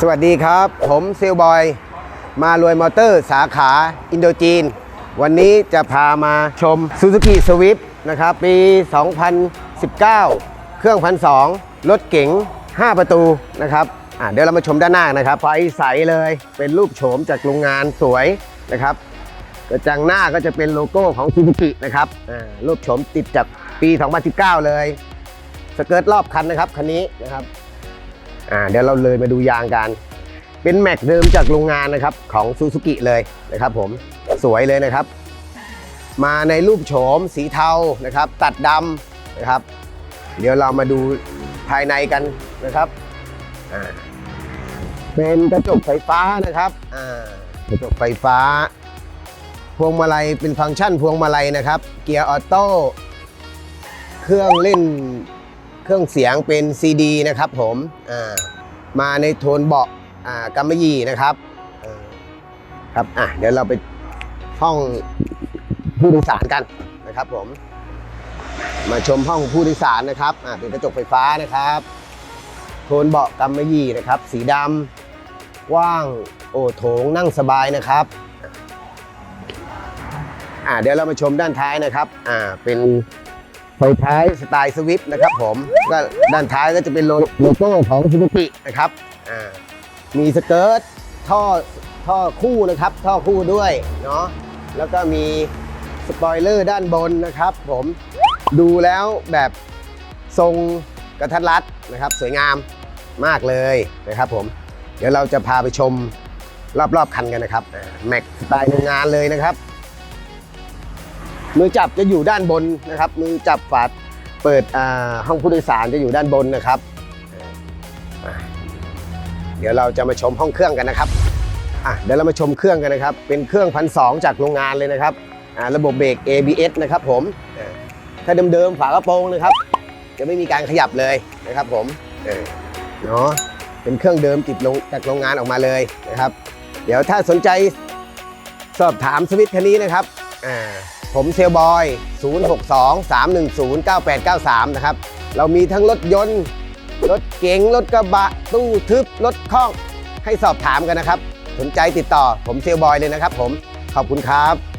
สวัสดีครับ ผมเซลบอย มารวยมอเตอร์สาขาอินโดจีน วันนี้จะพามาชม Suzuki Swift นะครับ ปี 2019 เครื่องพันสองรถเก๋ง 5 ประตูนะครับเดี๋ยวเรามาชมด้านหน้านะครับ ไฟใสเลยเป็นรูปโฉมจากโรงงานสวยนะครับกระจังหน้าก็จะเป็นโลโก้ของ Suzuki นะครับรูปโฉมติดจากปี 2019 เลย สเกิร์ตรอบคันนะครับ คันนี้นะครับ อ่าเดี๋ยวเราเลยมาดูยางกัน เป็นแม็กเดิมจากโรงงานนะครับของซูซูกิเลยนะครับผมสวยเลยนะครับ มาในรูปโฉมสีเทานะครับ ตัดดำนะครับ เดี๋ยวเรามาดูภายในกันนะครับเป็นกระจกไฟฟ้านะครับกระจกไฟฟ้า พวงมาลัยเป็นฟังก์ชันพวงมาลัยนะครับ เกียร์ออโต้ เครื่องเล่น เครื่องเสียงเป็นซีดีนะครับผมมาในโทนเบาะกำมะยี่นะครับครับอะเดี๋ยวเราไปห้องผู้โดยสารกันนะครับผม มาชมห้องผู้โดยสารนะครับอ่าเป็นกระจกไฟฟ้านะครับ โทนเบาะกำมะยี่นะครับ สีดำกว้างโอโถงนั่งสบายนะครับอ่าเดี๋ยวเรามาชมด้านท้ายนะครับอ่าเป็น ไฟท้ายสไตล์สวิฟต์นะครับผมก็ด้านท้ายก็จะเป็นโลโลโก้ของซูซูกินะครับมีสเกิร์ตท่อท่อคู่นะครับ ท่อคู่ด้วยเนาะแล้วก็มีสปอยเลอร์ด้านบนนะครับ ผมดูแล้วแบบทรงกระทัดรัดนะครับ สวยงามมากเลยนะครับผม เดี๋ยวเราจะพาไปชมรอบๆคันกันนะครับแม็กสไตล์โรงงานเลยนะครับ มือจับจะอยู่ด้านบนนะครับ มือจับฝาเปิดอ่าห้องผู้โดยสารจะอยู่ด้านบนนะครับ เดี๋ยวเราจะมาชมห้องเครื่องกันนะครับอะเดี๋ยวเรามาชมเครื่องกันนะครับ เป็นเครื่องพันสจากโรงงานเลยนะครับอ่าระบบเบรก ABS นะครับผมอ่าถ้าเดิมๆฝากระโปรงนะครับ จะไม่มีการขยับเลยนะครับผมเนาะเป็นเครื่องเดิมติดลงจากโรงงานออกมาเลยนะครับ เดี๋ยวถ้าสนใจสอบถามสวิตช์คันนี้นะครับอ่า ผมเซลบอย 062 310 9893 นะครับ เรามีทั้งรถยนต์ รถเก๋ง รถกระบะ ตู้ทึบ รถคล่อง ให้สอบถามกันนะครับ สนใจติดต่อผมเซลบอยเลยนะครับผม ขอบคุณครับ